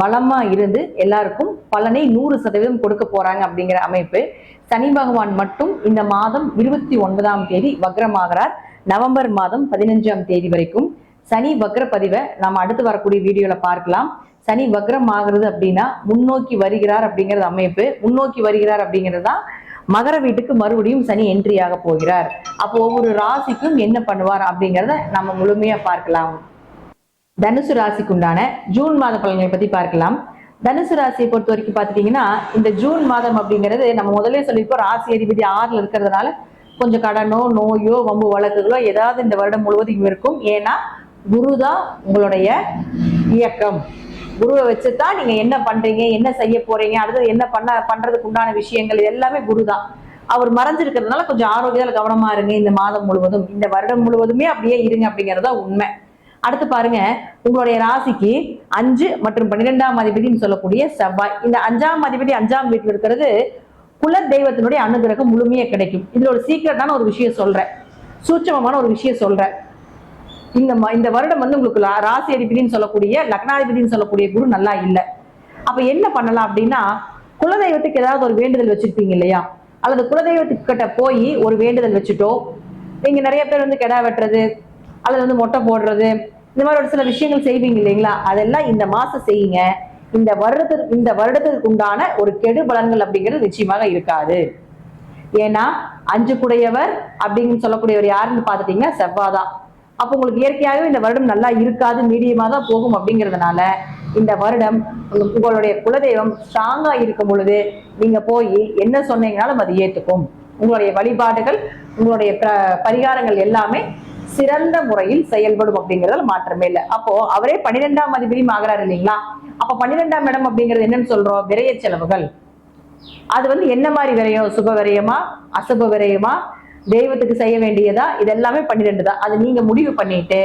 பலமாக இருந்து எல்லாருக்கும் பலனை நூறு சதவீதம் கொடுக்க போறாங்க அப்படிங்கிற அமைப்பு. சனி பகவான் மட்டும் இந்த மாதம் இருபத்தி ஒன்பதாம் தேதி வக்ரமாகிறார். நவம்பர் மாதம் பதினஞ்சாம் தேதி வரைக்கும். சனி வக்ர பதிவை நாம் அடுத்து வரக்கூடிய வீடியோல பார்க்கலாம். சனி வக்ரம் ஆகிறது அப்படின்னா முன்னோக்கி வருகிறார் அப்படிங்கிறது அமைப்பு. முன்னோக்கி வருகிறார் அப்படிங்கிறது தான் மகர வீட்டுக்கு மறுபடியும் சனி என்ட்ரி ஆக போகிறார். அப்போ ஒவ்வொரு ராசிக்கும் என்ன பண்ணுவார் அப்படிங்கிறத நம்ம முழுமையா பார்க்கலாம். தனுசு ராசிக்கு உண்டான ஜூன் மாத பலன்களை பத்தி பார்க்கலாம். தனுசு ராசியை பொறுத்த வரைக்கும் பார்த்துட்டீங்கன்னா இந்த ஜூன் மாதம் அப்படிங்கிறது நம்ம முதலே சொல்லியிருப்போம் ராசி அதிபதி ஆறுல இருக்கிறதுனால கொஞ்சம் கடனோ நோயோ வம்பு வழக்குகளோ ஏதாவது இந்த வருடம் முழுவதும் இருக்கும். ஏன்னா குரு தான் உங்களுடைய இயக்கம். குருவை வச்சு தான் நீங்க என்ன பண்றீங்க என்ன செய்ய போறீங்க அடுத்தது என்ன பண்ண பண்றதுக்கு உண்டான விஷயங்கள் இது எல்லாமே குரு தான் அவர் மறைஞ்சிருக்கிறதுனால கொஞ்சம் ஆரோக்கியத்தில் கவனமா இருங்க இந்த மாதம் முழுவதும். இந்த வருடம் முழுவதுமே அப்படியே இருங்க அப்படிங்கிறது தான் உண்மை. அடுத்து பாருங்க உங்களுடைய ராசிக்கு அஞ்சு மற்றும் பன்னிரெண்டாம் அதிபதினு சொல்லக்கூடிய செவ்வாய். இந்த அஞ்சாம் அதிபதி அஞ்சாம் வீட்டில் இருக்கிறது குல தெய்வத்தினுடைய அனுகிரகம் முழுமையா கிடைக்கும். இதுல ஒரு சீக்கிரட்டான ஒரு விஷயம் சொல்றேன். சூட்சமமான ஒரு விஷயம் சொல்றேன். இந்த ம- இந்த வருடம் வந்து உங்களுக்கு லா- ராசி அதிபதினு சொல்லக்கூடிய லக்னாதிபதினு சொல்லக்கூடிய குரு நல்லா இல்லை. அப்ப என்ன பண்ணலாம் அப்படின்னா குலதெய்வத்துக்கு ஏதாவது ஒரு வேண்டுதல் வச்சிருப்பீங்க இல்லையா? அல்லது குலதெய்வத்துக்கு கிட்ட போய் ஒரு வேண்டுதல் வச்சுட்டோ நீங்க நிறைய பேர் வந்து கெடா வெட்டுறது அல்லது வந்து மொட்டை போடுறது இந்த மாதிரி ஒரு சில விஷயங்கள் செய்வீங்க இல்லைங்களா? அதெல்லாம் இந்த மாசம் செய்யுங்க. இந்த வருடத்திற்கு இந்த வருடத்திற்கு உண்டான ஒரு கெடு பலன்கள் அப்படிங்கிறது நிச்சயமாக இருக்காது. ஏன்னா அஞ்சு குடையவர் அப்படின்னு சொல்லக்கூடியவர் யாருன்னு பார்த்துட்டீங்கன்னா செவ்வாதான். அப்போ உங்களுக்கு இயற்கையாகவே இந்த வருடம் நல்லா இருக்காது மீடியமா தான் போகும் அப்படிங்கிறதுனால இந்த வருடம் உங்களுடைய குலதெய்வம் ஸ்ட்ராங்கா இருக்கும் பொழுது நீங்க போய் என்ன சொன்னீங்கனாலும் அது ஏத்துக்கும். உங்களுடைய வழிபாடுகள் உங்களுடைய பரிகாரங்கள் எல்லாமே சிறந்த முறையில் செயல்படும் அப்படிங்கறதுல மாற்றமே இல்லை. அப்போ அவரே பன்னிரெண்டாம் அதிபதியும் ஆகிறாரு இல்லைங்களா? அப்ப பன்னிரெண்டாம் இடம் அப்படிங்கிறது என்னன்னு சொல்றோம்? விரைய செலவுகள். அது வந்து என்ன மாதிரி விரையம்? சுப விரயமா? அசுப விரயமா? தெய்வத்துக்கு செய்ய வேண்டியதா? இது எல்லாமே பன்னிரெண்டு தான். அது நீங்க முடிவு பண்ணிட்டு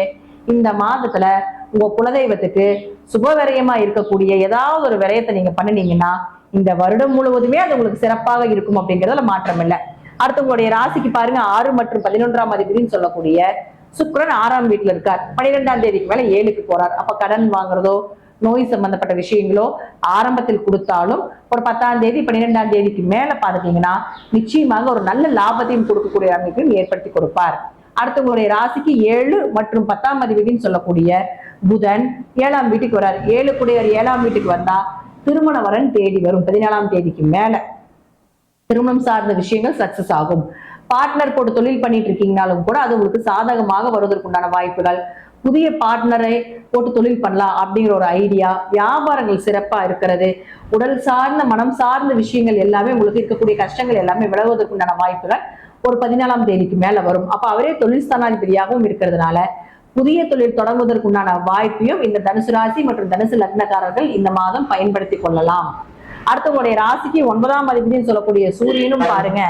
இந்த மாதத்துல உங்க குலதெய்வத்துக்கு சுப விரயமா இருக்கக்கூடிய ஏதாவது ஒரு விரயத்தை நீங்க பண்ணினீங்கன்னா இந்த வருடம் முழுவதுமே அது உங்களுக்கு சிறப்பாக இருக்கும் அப்படிங்கறதுல மாற்றம் இல்லை. அடுத்து உங்களுடைய ராசிக்கு பாருங்க ஆறு மற்றும் பதினொன்றாம் அதிபதினு சொல்லக்கூடிய சுக்கரன் ஆறாம் வீட்டுல இருக்கார். பனிரெண்டாம் தேதிக்கு மேல ஏழுக்கு போறார். அப்ப கடன் வாங்குறதோ நோய் சம்பந்தப்பட்ட விஷயங்களோ ஆரம்பத்தில் கொடுத்தாலும் ஒரு பத்தாம் தேதி பன்னிரெண்டாம் தேதிக்கு மேல பாத்துட்டீங்கன்னா நிச்சயமாக ஒரு நல்ல லாபத்தையும் கொடுக்கக்கூடிய அமைப்பையும் ஏற்படுத்தி கொடுப்பார். அடுத்தவங்களுடைய ராசிக்கு ஏழு மற்றும் பத்தாம் அதிபதினு சொல்லக்கூடிய புதன் ஏழாம் வீட்டுக்கு வரார். ஏழு கூடியவர் ஏழாம் வீட்டுக்கு வந்தா திருமண வரன் தேடி வரும். பதினாலாம் தேதிக்கு மேல. திருமணம் சார்ந்த விஷயங்கள் சக்சஸ் ஆகும். பார்ட்னர் போட்டு தொழில் பண்ணிட்டு இருக்கீங்கனாலும் கூட அது உங்களுக்கு சாதகமாக வருவதற்குண்டான வாய்ப்புகள். புதிய பார்ட்னரை போட்டு தொழில் பண்ணலாம் அப்படிங்கிற ஒரு ஐடியா வியாபாரங்கள் சிறப்பா இருக்கிறது. உடல் சார்ந்த மனம் சார்ந்த விஷயங்கள் எல்லாமே உங்களுக்கு இருக்கக்கூடிய கஷ்டங்கள் எல்லாமே விலகுவதற்குண்டான வாய்ப்புகள் ஒரு பதினாலாம் தேதிக்கு மேல வரும். அப்ப அவரே தொழில் ஸ்தானாதிபதியாகவும் இருக்கிறதுனால புதிய தொழில் தொடங்குவதற்குண்டான வாய்ப்பையும் இந்த தனுசு ராசி மற்றும் தனுசு லக்னக்காரர்கள் இந்த மாதம் பயன்படுத்தி கொள்ளலாம். அடுத்தவங்களுடைய ராசிக்கு ஒன்பதாம் அதிபதினு சொல்லக்கூடிய சூரியனும் பாருங்க.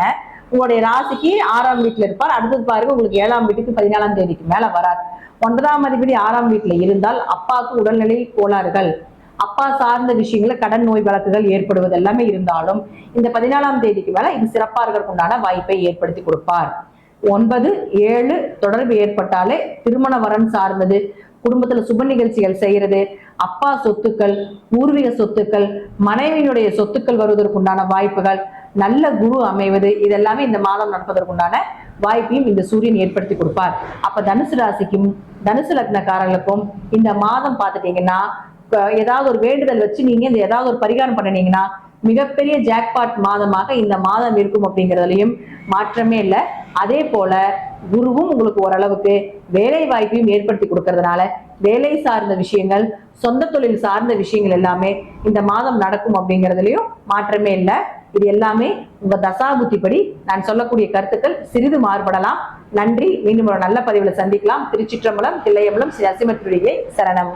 உங்களுடைய ராசிக்கு ஆறாம் வீட்டுல இருப்பார். அடுத்தது பாருங்க உங்களுக்கு ஏழாம் வீட்டுக்கு பதினாலாம் தேதிக்கு மேல வரார். ஒன்பதாம் அதிபதி ஆறாம் வீட்டுல இருந்தால் அப்பாவுக்கு உடல்நிலை கோளாறுகள் அப்பா சார்ந்த விஷயங்கள கடன் நோய் வழக்குகள் ஏற்படுவது எல்லாமே இருந்தாலும் இந்த பதினாலாம் தேதிக்கு மேல இது சிறப்பார்களுக்கு இருக்கிறதுக்குண்டான வாய்ப்பை ஏற்படுத்தி கொடுப்பார். ஒன்பது ஏழு தொடர்பு ஏற்பட்டாலே திருமண வரன் சார்ந்தது குடும்பத்துல சுப நிகழ்ச்சிகள் செய்யறது அப்பா சொத்துக்கள் பூர்வீக சொத்துக்கள் மனைவியினுடைய சொத்துக்கள் வருவதற்குண்டான வாய்ப்புகள் நல்ல குரு அமைவது இதெல்லாமே இந்த மாதம் நடப்பதற்குண்டான வாய்ப்பையும் இந்த சூரியன் ஏற்படுத்தி கொடுப்பார். அப்ப தனுசு ராசிக்கும் தனுசு லக்னக்காரர்களுக்கும் இந்த மாதம் பார்த்துட்டீங்கன்னா ஏதாவது ஒரு வேண்டுதல் வச்சு நீங்க இந்த ஏதாவது ஒரு பரிகாரம் பண்ணினீங்கன்னா மிகப்பெரிய ஜாக்பாட் மாதமாக இந்த மாதம் இருக்கும் அப்படிங்கிறதுலையும் மாற்றமே இல்லை. அதே போல குருவும் உங்களுக்கு ஓரளவுக்கு வேலை வாய்ப்பையும் ஏற்படுத்தி கொடுக்கறதுனால வேலை சார்ந்த விஷயங்கள் சொந்த தொழில் சார்ந்த விஷயங்கள் எல்லாமே இந்த மாதம் நடக்கும் அப்படிங்கிறதுலயும் மாற்றமே இல்லை. இது எல்லாமே உங்க தசாபுத்திப்படி நான் சொல்லக்கூடிய கருத்துக்கள் சிறிது மாறுபடலாம். நன்றி. மீண்டும் ஒரு நல்ல பதிவுல சந்திக்கலாம். திருச்சிற்றம்பலம் தில்லையம்பலம் ஸ்ரீ அசிமத்துடைய சரணம்.